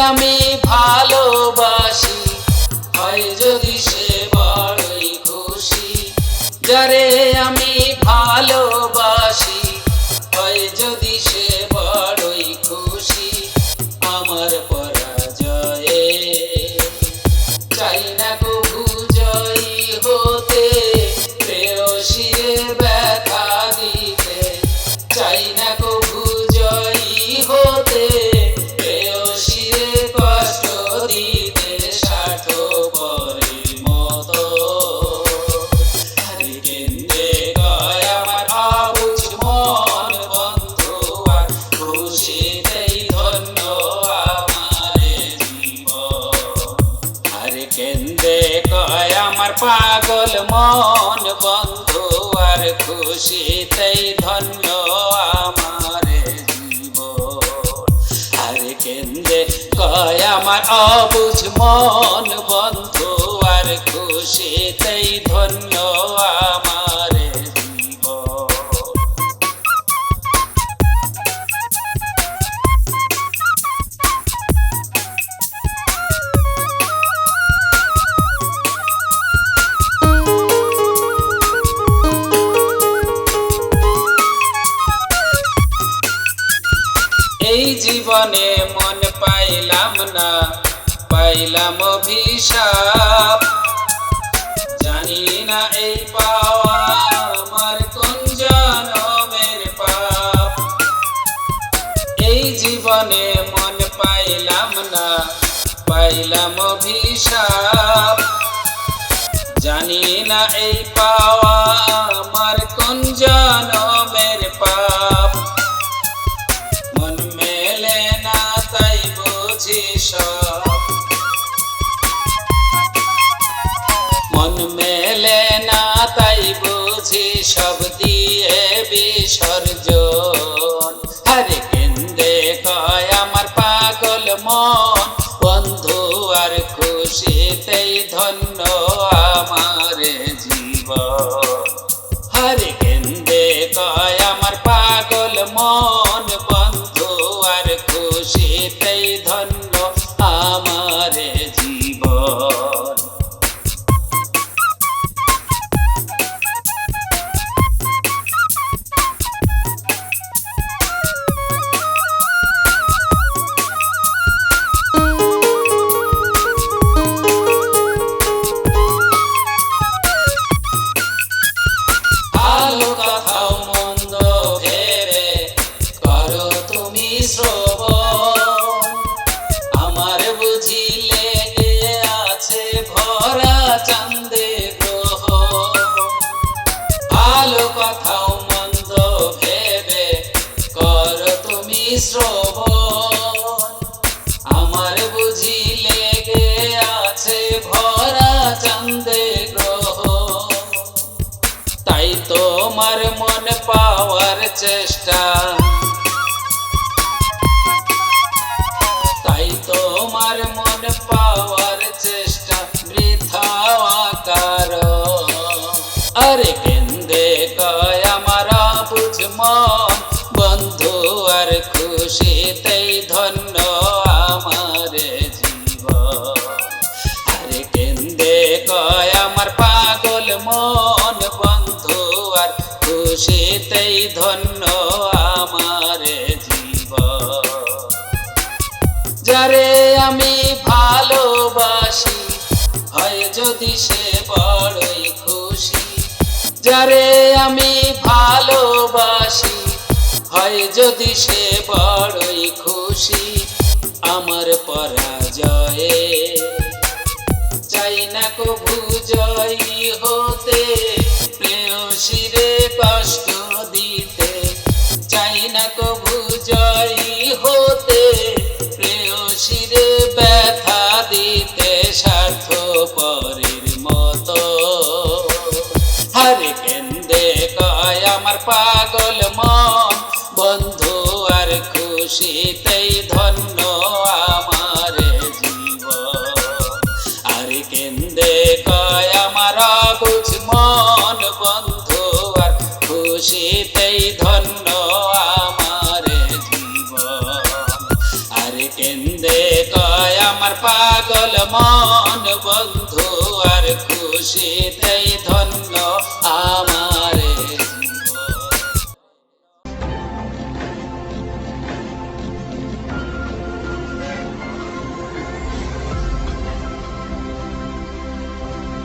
আমি ভালোবাসি। হয় যদি সে বড়ই খুশি। যারে আমি ভালোবাসি পাগল মন বন্ধু, আর খুশিতেই ধন্য আমার জীবন। আর কেন্দ্রে কয় আমার অবুঝ মন বন্ধু, আর খুশিতেই এই জীবনে মন পাইলাম না, পাইলাম অভিশাপ। জানি না এই পাওয়া আমার কোন জনমের পাপ। এই জীবনে মন পাইলাম না, পাইলাম অভিশাপ। জানি না এই পাওয়া আমার কোন জনমের পাপ। মন সব দিয়ে বিসর্জন। হরে কেন্দ্রে কয় আমার পাগল মন। বন্ধু আর খুশিতেই ধন্য আমার জীবন। হরে কেন্দ্রে কয় আমার পাগল মন। বন্ধু আর খুশিতেই ধন্য আমার বুঝি লেগে আছে ভরা চান্দে গ্রহ। তাই তোমার মন পাওয়ার চেষ্টা। তাই তোমার মন পাওয়ার ধন্য আমার জীব। যারে আমি ভালোবাসি, হয় যদি সে বড়ই খুশি। যারে আমি ভালোবাসি, হয় যদি সে বড়ই খুশি, আমার পরাজয়ে। চাই না কবু জয়ী কেন্দে কয় আমার পাগল মন। বন্ধু আর খুশিতেই ধন্য আমার জীব আর কেন্দে কয় আমার বুঝ মন। বন্ধু আর খুশিতেই ধন্য আমার জীব আর কেন্দে কয় আমার পাগল মন। বন্ধু আর খুশি